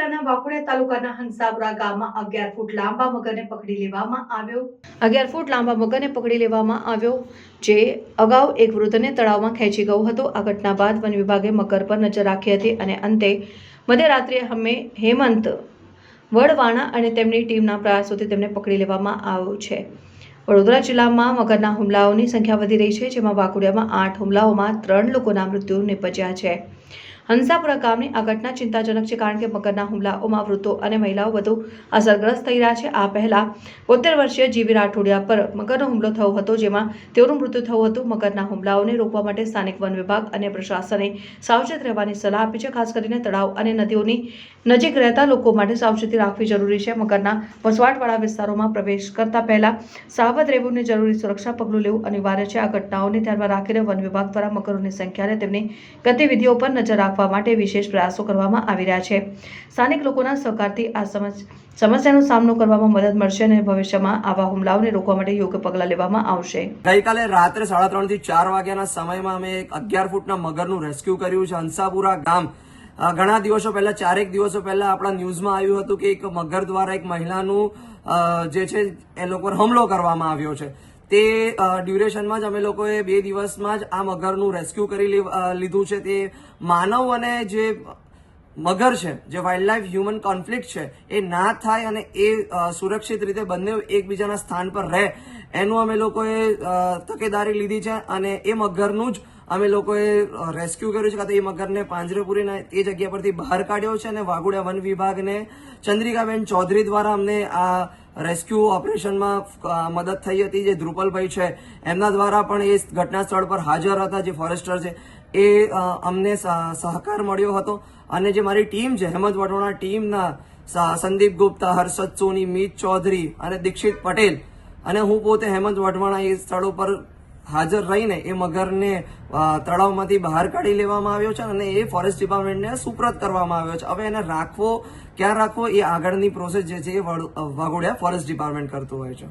વાઘોડિયા તાલુકાના હંસાપુરા ગામમાં અગિયાર ફૂટ લાંબા મગરને પકડી લેવામાં આવ્યો. અગિયાર ફૂટ લાંબા મગરને પકડી લેવામાં આવ્યો, જે અગાઉ એક વૃદ્ધને તળાવમાં ખેંચી ગયો હતો. આ ઘટના બાદ વન વિભાગે મગર પર નજર રાખી હતી અને અંતે મધ્યરાત્રિએ હમે હેમંત, વડવાણા અને તેમની ટીમના પ્રયાસોથી તેમને પકડી લેવામાં આવ્યો છે. વડોદરા જિલ્લામાં મગરના હુમલાઓની સંખ્યા વધી રહી છે, જેમાં વાકુડિયામાં આઠ હુમલાઓમાં ત્રણ લોકોના મૃત્યુ નિપજ્યા છે. હંસાપુરા ગામની આ ઘટના ચિંતાજનક છે કારણ કે મગરના હુમલાઓમાં વૃદ્ધો અને મહિલાઓ વધુ અસરગ્રસ્ત થઈ રહ્યા છે. આ પહેલા બોતેર વર્ષીય જીવી રાઠોડિયા પર મગરનો હુમલો થયો હતો, જેમાં તેઓનું મૃત્યુ થયું હતું. મગરના હુમલાઓને રોકવા માટે સ્થાનિક વન વિભાગ અને પ્રશાસને સાવચેત રહેવાની સલાહ આપી છે. ખાસ કરીને તળાવ અને નદીઓની નજીક રહેતા લોકો માટે સાવચેતી રાખવી જરૂરી છે. મગરના વસવાટવાળા વિસ્તારોમાં પ્રવેશ કરતા પહેલા સાવધ રહેવું જરૂરી સુરક્ષા પગલું લેવું અનિવાર્ય છે. આ ઘટનાઓને ધ્યાનમાં રાખીને વન વિભાગ દ્વારા મગરોની સંખ્યા અને તેમની ગતિવિધિઓ પર નજર રાખવા માટે વિશેષ પ્રયાસો કરવામાં આવી રહ્યા છે. સ્થાનિક લોકોના સહકારથી આ સમસ્ સમસ્યાનો સામનો કરવામાં મદદ મળશે અને ભવિષ્યમાં આવા હુમલાઓને રોકવા માટે યોગ્ય પગલાં લેવામાં આવશે. ગઈકાલે રાત્રે સાડા ત્રણથી ચાર વાગ્યાના સમયમાં અમે એક અગિયાર ફૂટના મગરનું રેસ્ક્યુ કર્યું છે. હંસાપુરા ગામ. ઘણા દિવસો પહેલા, ચારેક દિવસો પહેલા આપણા ન્યૂઝમાં આવ્યું હતું કે એક મગર દ્વારા એક મહિલાનું જે છે, એ લોકો હુમલો કરવામાં આવ્યો છે. તે ડ્યુરેશનમાં જ અમે લોકોએ બે દિવસમાં જ આ મગરનું રેસ્ક્યુ કરી લીધું છે. તે માનવ અને જે મગર છે, જે વાઇલ્ડ લાઈફ હ્યુમન કોન્ફ્લિક્ટ છે, એ ના થાય અને એ સુરક્ષિત રીતે બંને એકબીજાના સ્થાન પર રહે. એનું અમે લોકોએ તકેદારી લીધી છે અને એ મગરનું જ અમે લોકોએ રેસ્ક્યુ કર્યું છે. કાં તો એ મગરને પાંજરે પૂરીને એ જગ્યા પરથી બહાર કાઢ્યો છે અને વાઘોડિયા વન વિભાગને ચંદ્રિકાબેન ચૌધરી દ્વારા અમને આ રેસ્ક્યુ ઓપરેશનમાં મદદ થઈ હતી જે ધ્રુપલભાઈ છે, એમના દ્વારા પણ એ ઘટના સ્થળ પર હાજર હતા જે ફોરેસ્ટર છે, એ અમને સહકાર મળ્યો હતો. અને જે મારી ટીમ છે, હેમંત વટોણા ટીમના સંદીપ ગુપ્તા, હર્ષદ સોની, મીત ચૌધરી અને દીક્ષિત પટેલ અને હું પોતે હેમંત વઢવાણા એ સ્થળો પર હાજર રહીને એ મગરને તળાવમાંથી બહાર કાઢી લેવામાં આવ્યો છે અને એ ફોરેસ્ટ ડિપાર્ટમેન્ટને સુપ્રત કરવામાં આવ્યો છે. હવે એને રાખવો, ક્યાં રાખવો? એ આગળની પ્રોસેસ જે છે એ વાઘોડિયા ફોરેસ્ટ ડિપાર્ટમેન્ટ કરતું હોય છે.